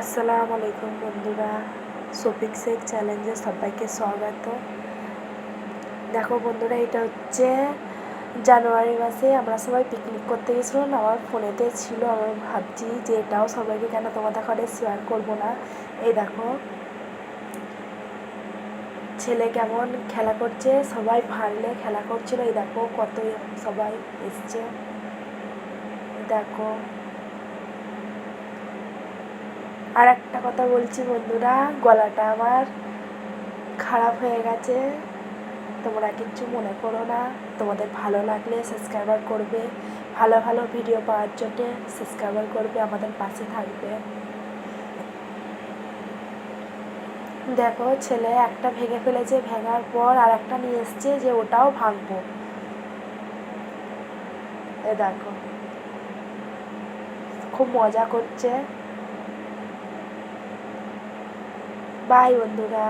আসসালামু আলাইকুম বন্ধুরা শেখ চ্যালেঞ্জে সবাইকে স্বাগত। দেখো বন্ধুরা, এটা হচ্ছে জানুয়ারি মাসে আমরা সবাই পিকনিক করতে গেছিলাম, আমার ফোনেতে ছিল, আমি ভাবছি যে এটাও সবাইকে কেন তোমাদের ঘরে শেয়ার করব না। এই দেখো, ছেলে কেমন খেলা করছে, সবাই ভাঙলে খেলা করছিল, এই দেখো কত সবাই এসছে। দেখো আর একটা কথা বলছি বন্ধুরা, গলাটা আমার খারাপ হয়ে গেছে। তোমরা কিচ্ছু মনে করো না। তোমাদের ভালো লাগলে সাবস্ক্রাইবার করবে। ভালো ভালো ভিডিও পাওয়ার জন্য সাবস্ক্রাইবার করবে, আমাদের পাশে থাকবে। দেখো, ছেলে একটা ভেঙে ফেলেছে, ভেঙার পর আর একটা নিয়ে এসছে যে ওটাও ভাঙবো। এ দেখো, খুব মজা করছে। বাই বন্ধুরা।